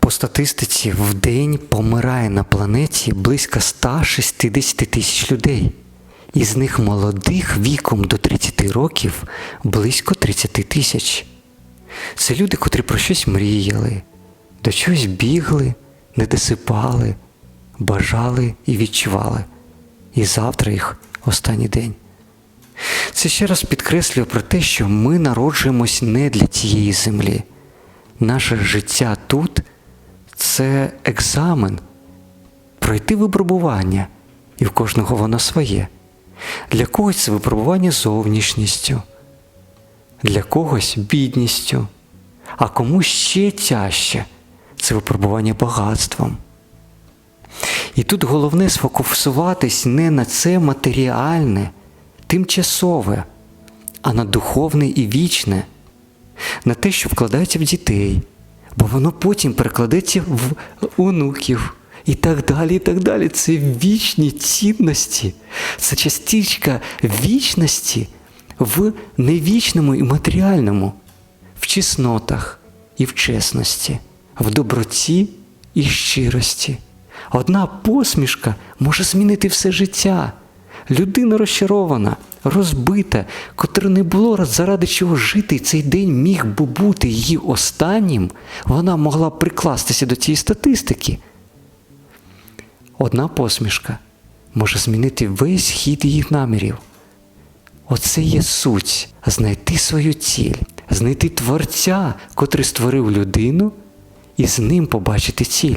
По статистиці в день помирає на планеті близько 160 тисяч людей. Із них молодих віком до 30 років близько 30 тисяч. Це люди, котрі про щось мріяли, до чогось бігли, не досипали, бажали і відчували. І завтра їх останній день. Це ще раз підкреслює про те, що ми народжуємось не для цієї землі. Наше життя тут це екзамен, пройти випробування, і в кожного воно своє. Для когось це випробування зовнішністю, для когось бідністю, а комусь ще тяжче це випробування багатством. І тут головне сфокусуватись не на це матеріальне, тимчасове, а на духовне і вічне, на те, що вкладається в дітей, бо воно потім перекладеться в онуків. І так далі, і так далі. Це вічні цінності, це частичка вічності в невічному і матеріальному, в чеснотах і в чесності, в доброті і щирості. Одна посмішка може змінити все життя. Людина розчарована, розбита, котра не було заради чого жити, і цей день міг би бути її останнім, вона могла прикластися до цієї статистики. Одна посмішка може змінити весь хід її намірів. Оце є суть знайти свою ціль, знайти Творця, котрий створив людину, і з ним побачити ціль.